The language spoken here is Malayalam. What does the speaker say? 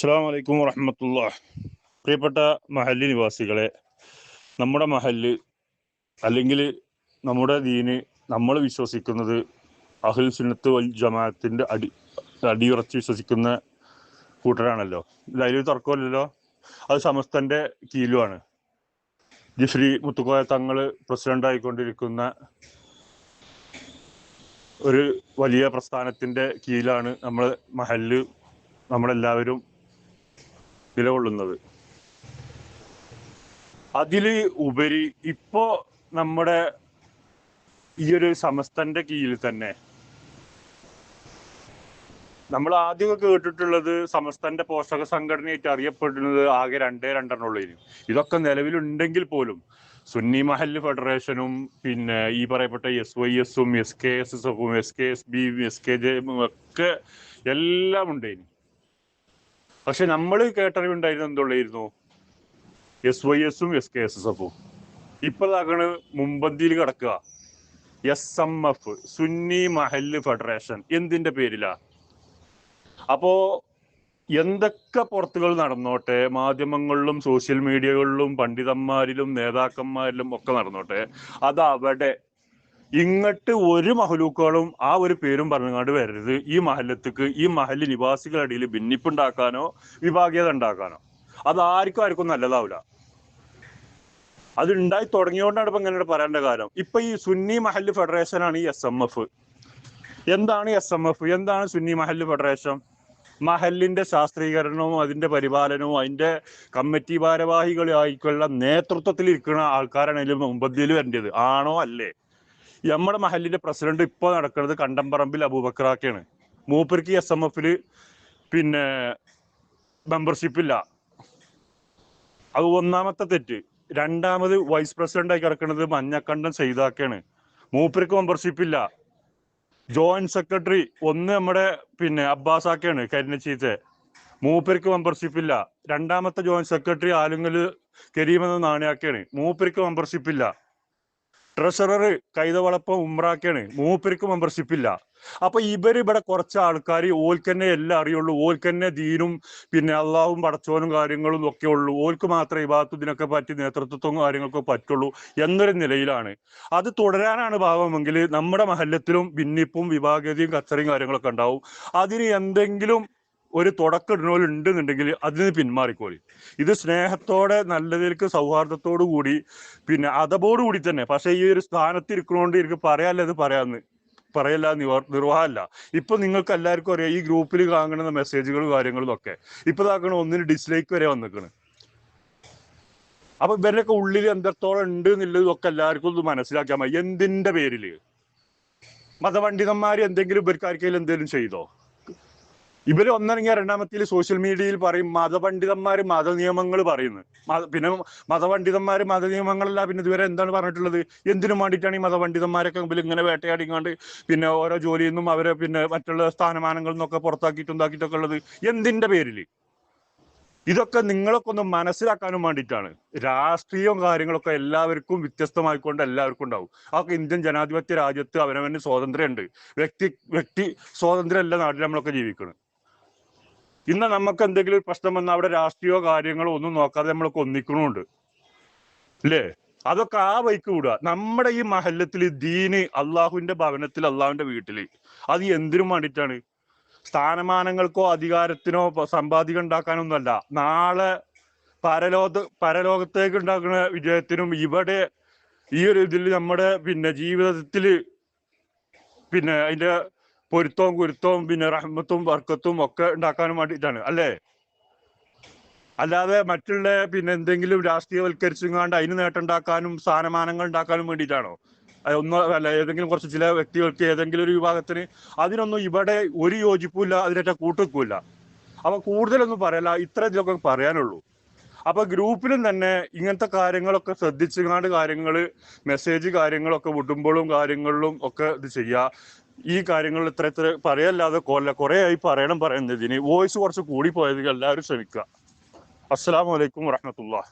അസ്സാം വലൈക്കും വറഹമത്തുള്ള പ്രിയപ്പെട്ട മഹല്ലി നിവാസികളെ നമ്മുടെ മഹല്ല് അല്ലെങ്കിൽ നമ്മുടെ ദീന് നമ്മൾ വിശ്വസിക്കുന്നത് അഹുൽ സുന്നത്ത് വൽ ജമാഅത്തിന്റെ അടി അടിയുറച്ച് വിശ്വസിക്കുന്ന കൂട്ടരാണല്ലോ. അതിൽ തർക്കമില്ലല്ലോ അത് സമസ്തന്റെ ജി ശ്രീ മുത്തുക്കോയ തങ്ങൾ പ്രസിഡന്റ് ആയിക്കൊണ്ടിരിക്കുന്ന ഒരു വലിയ പ്രസ്ഥാനത്തിന്റെ കീലാണ് നമ്മൾ മഹല്ല് നമ്മളെല്ലാവരും നിലകൊള്ളുന്നത്. അതിൽ ഉപരി ഇപ്പോ നമ്മുടെ ഈ ഒരു സമസ്തന്റെ കീഴിൽ തന്നെ നമ്മൾ ആദ്യമൊക്കെ കേട്ടിട്ടുള്ളത് സമസ്തന്റെ പോഷക സംഘടനയായിട്ട് അറിയപ്പെടുന്നത് ആകെ രണ്ടേ രണ്ടെണ്ണുള്ളതിന് ഇതൊക്കെ നിലവിലുണ്ടെങ്കിൽ പോലും സുന്നി മഹൽ ഫെഡറേഷനും പിന്നെ ഈ പറയപ്പെട്ട എസ് വൈ എസും എസ് കെ എസ് എസ് എഫും S K S B S K J ഒക്കെ എല്ലാം ഉണ്ടായിരുന്നു പക്ഷെ നമ്മൾ കേട്ടറിവുണ്ടായിരുന്ന എന്തുള്ളായിരുന്നു? എസ് വൈ എസും എസ് കെ എസ് എസ് എഫും ഇപ്പോഴാണ് മുമ്പന്തിയിൽ കിടക്കുക. എസ് എം എഫ് സുന്നി മഹല്ല് ഫെഡറേഷൻ എന്തിന്റെ പേരിലാ? അപ്പോ എന്തൊക്കെ പുറത്തുകൾ നടന്നോട്ടെ? മാധ്യമങ്ങളിലും സോഷ്യൽ മീഡിയകളിലും പണ്ഡിതന്മാരിലും നേതാക്കന്മാരിലും ഒക്കെ നടന്നോട്ടെ? അത് അവിടെ ഇങ്ങോട്ട് ഒരു മഹലൂക്കുകളും ആ ഒരു പേരും പറഞ്ഞുകൊണ്ട് വരരുത്. ഈ മഹലത്തേക്ക് ഈ മഹൽ നിവാസികളുടെ ഭിന്നിപ്പുണ്ടാക്കാനോ വിഭാഗീയത ഉണ്ടാക്കാനോ. അത് ആർക്കും ആർക്കും നല്ലതാവില്ല അത് ഉണ്ടായി തുടങ്ങിയോണ്ടാണ് ഇപ്പൊ ഇങ്ങനെ പറയേണ്ട കാര്യം. ഇപ്പൊ ഈ സുന്നി മഹൽ ഫെഡറേഷൻ ആണ് ഈ എസ് എം എഫ് എന്താണ് എസ് എം എഫ് എന്താണ് സുന്നി മഹൽ ഫെഡറേഷൻ? മഹലിന്റെ ശാസ്ത്രീകരണവും അതിന്റെ പരിപാലനവും അതിന്റെ കമ്മിറ്റി ഭാരവാഹികളായിക്കുള്ള നേതൃത്വത്തിൽ ഇരിക്കുന്ന ആൾക്കാരാണ് ഇതിൽ മുമ്പന്തിയിൽ വരേണ്ടത്. ആണോ അല്ലേ? നമ്മുടെ മഹലിന്റെ പ്രസിഡന്റ് ഇപ്പോൾ നടക്കുന്നത് കണ്ടംപറമ്പിൽ അബൂബക്രാക്കെയാണ് മൂപ്പർക്ക് എസ് എം എഫിൽ പിന്നെ മെമ്പർഷിപ്പ് ഇല്ല. അത് ഒന്നാമത്തെ തെറ്റ്. രണ്ടാമത് വൈസ് പ്രസിഡന്റ് ആയി കിടക്കുന്നത് മഞ്ഞക്കണ്ടം സെയ്താക്കാണ് മൂപ്പർക്ക് മെമ്പർഷിപ്പ് ഇല്ല. ജോയിന്റ് സെക്രട്ടറി ഒന്ന് നമ്മുടെ പിന്നെ അബ്ബാസ് ആക്കയാണ് കരിനച്ചീത്തെ മൂപ്പർക്ക് മെമ്പർഷിപ്പ് ഇല്ല. രണ്ടാമത്തെ ജോയിന്റ് സെക്രട്ടറി ആലുങ്ങൽ കരീമെന്ന എന്ന നാണയാക്കാണ്. മൂപ്പർക്ക് മെമ്പർഷിപ്പ് ഇല്ല. ട്രഷറർ കൈതവളപ്പം ഉമ്രാക്കാണ്. മൂപ്പർക്ക് മെമ്പർഷിപ്പ് ഇല്ല. അപ്പൊ ഇവർ ഇവിടെ കുറച്ച് ആൾക്കാർ ഓൽക്കന്നെ എല്ലാം അറിയുള്ളൂ. ഓൽക്കന്നെ ദീനും പിന്നെ അള്ളാവും പടച്ചോനും കാര്യങ്ങളും ഒക്കെ ഉള്ളൂ. ഓൽക്ക് മാത്രമേ ഇബാത്ത് ഇതിനൊക്കെ പറ്റി നേതൃത്വവും കാര്യങ്ങൾക്കും പറ്റുള്ളൂ എന്നൊരു നിലയിലാണ്. അത് തുടരാനാണ് ഭാവമെങ്കിൽ നമ്മുടെ മഹല്ലത്തിലും ഭിന്നിപ്പും വിഭാഗതയും കച്ചറയും കാര്യങ്ങളൊക്കെ ഉണ്ടാവും. അതിന് എന്തെങ്കിലും ഒരു തുടക്കം ഉണ്ടെന്നുണ്ടെങ്കിൽ അതിന് പിന്മാറിക്കോളി. ഇത് സ്നേഹത്തോടെ നല്ലതിലേക്ക് സൗഹാർദ്ദത്തോടു കൂടി പിന്നെ അതബോട് കൂടി തന്നെ. പക്ഷേ ഈ ഒരു സ്ഥാനത്ത് ഇരിക്കണോണ്ട് എനിക്ക് പറയാല്ല അത് പറയാന്ന്. പറയല്ല നിർവാഹമല്ല ഇപ്പൊ നിങ്ങൾക്ക് എല്ലാവർക്കും അറിയാം ഈ ഗ്രൂപ്പിൽ കാണുന്ന മെസ്സേജുകളും കാര്യങ്ങളും ഒക്കെ. ഇപ്പൊ താക്കണ ഒന്നിന് ഡിസ്ലൈക്ക് വരെ വന്നിക്കണ്. അപ്പൊ ഇവരുടെയൊക്കെ ഉള്ളിൽ എന്തത്തോളം ഉണ്ട് എന്നുള്ളതൊക്കെ എല്ലാവർക്കും ഒന്ന് മനസ്സിലാക്കാൻ മതി. എന്തിന്റെ പേരിൽ? മതപണ്ഡിതന്മാർ എന്തെങ്കിലും ഇവർക്കാർക്കെങ്കിലും എന്തെങ്കിലും ചെയ്തോ? ഇവർ ഒന്നിറങ്ങിയ രണ്ടാമത്തിൽ സോഷ്യൽ മീഡിയയിൽ പറയും മതപണ്ഡിതന്മാർ മതനിയമങ്ങൾ പറയുന്നു പിന്നെ മതപണ്ഡിതന്മാർ മതനിയമങ്ങളല്ല പിന്നെ ഇതുവരെ എന്താണ് പറഞ്ഞിട്ടുള്ളത്? എന്തിനു വേണ്ടിയിട്ടാണ് ഈ മതപണ്ഡിതന്മാരൊക്കെ മുമ്പിൽ ഇങ്ങനെ വേട്ടയാടിക്കാണ്ട് പിന്നെ ഓരോ ജോലിയിൽ നിന്നും അവരെ പിന്നെ മറ്റുള്ള സ്ഥാനമാനങ്ങളിൽ നിന്നൊക്കെ പുറത്താക്കിയിട്ട് ഉണ്ടാക്കിയിട്ടൊക്കെ ഉള്ളത്? എന്തിന്റെ പേരിൽ ഇതൊക്കെ നിങ്ങളൊക്കെ ഒന്ന് മനസ്സിലാക്കാനും വേണ്ടിയിട്ടാണ്. രാഷ്ട്രീയവും കാര്യങ്ങളൊക്കെ എല്ലാവർക്കും വ്യത്യസ്തമായിക്കൊണ്ട് എല്ലാവർക്കും ഉണ്ടാവും. അതൊക്കെ ഇന്ത്യൻ ജനാധിപത്യ രാജ്യത്ത് അവനവന് സ്വാതന്ത്ര്യമുണ്ട് വ്യക്തി വ്യക്തി സ്വാതന്ത്ര്യമല്ല നാട്ടിൽ നമ്മളൊക്കെ ജീവിക്കണം. ഇന്ന് നമുക്ക് എന്തെങ്കിലും പ്രശ്നം വന്നാൽ അവിടെ രാഷ്ട്രീയോ കാര്യങ്ങളോ ഒന്നും നോക്കാതെ നമ്മൾ കൊന്നിക്കണുണ്ട് അല്ലേ അതൊക്കെ ആ വൈക്ക് വിടുക. നമ്മുടെ ഈ മഹല്ലത്തിൽ ദീന് അള്ളാഹുവിന്റെ ഭവനത്തിൽ അള്ളാഹുവിന്റെ വീട്ടിൽ അത് എന്തിനും വേണ്ടിയിട്ടാണ്? സ്ഥാനമാനങ്ങൾക്കോ അധികാരത്തിനോ സമ്പാദികം ഉണ്ടാക്കാനൊന്നുമല്ല. നാളെ പരലോക പരലോകത്തേക്ക് ഉണ്ടാക്കുന്ന വിജയത്തിനും ഇവിടെ ഈ ഒരു ഇതിൽ നമ്മുടെ പിന്നെ ജീവിതത്തിൽ പിന്നെ അതിന്റെ പൊരുത്തവും കുരുത്തവും പിന്നെ റഹ്മത്തും വർക്കത്തും ഒക്കെ ഉണ്ടാക്കാനും വേണ്ടിയിട്ടാണ്. അല്ലേ? അല്ലാതെ മറ്റുള്ള പിന്നെ എന്തെങ്കിലും രാഷ്ട്രീയവൽക്കരിച്ചുകൊണ്ട് അതിന് നേട്ടം ഉണ്ടാക്കാനും സ്ഥാനമാനങ്ങൾ ഉണ്ടാക്കാനും വേണ്ടിയിട്ടാണോ? ഒന്നോ അല്ല ഏതെങ്കിലും കുറച്ച് ചില വ്യക്തികൾക്ക് ഏതെങ്കിലും ഒരു വിഭാഗത്തിന് അതിനൊന്നും ഇവിടെ ഒരു യോജിപ്പില്ല അതിനേറ്റ കൂട്ടുവെക്കില്ല അപ്പൊ കൂടുതലൊന്നും പറയല്ല ഇത്ര ഇതിലൊക്കെ പറയാനുള്ളൂ. അപ്പൊ ഗ്രൂപ്പിലും തന്നെ ഇങ്ങനത്തെ കാര്യങ്ങളൊക്കെ ശ്രദ്ധിച്ചുകൊണ്ട് കാര്യങ്ങൾ മെസ്സേജ് കാര്യങ്ങളൊക്കെ വിടുമ്പോഴും കാര്യങ്ങളിലും ഒക്കെ ഇത് ചെയ്യുക ഈ കാര്യങ്ങൾ ഇത്ര ഇത്ര പറയല്ലാതെ കൊല്ല കുറെ ആയി പറയണം പറയുന്നതിന് വോയിസ് കുറച്ച് കൂടി പോയത് എല്ലാവരും ശ്രമിക്കുക അസ്സാം വലൈക്കും വറഹമത്തുള്ള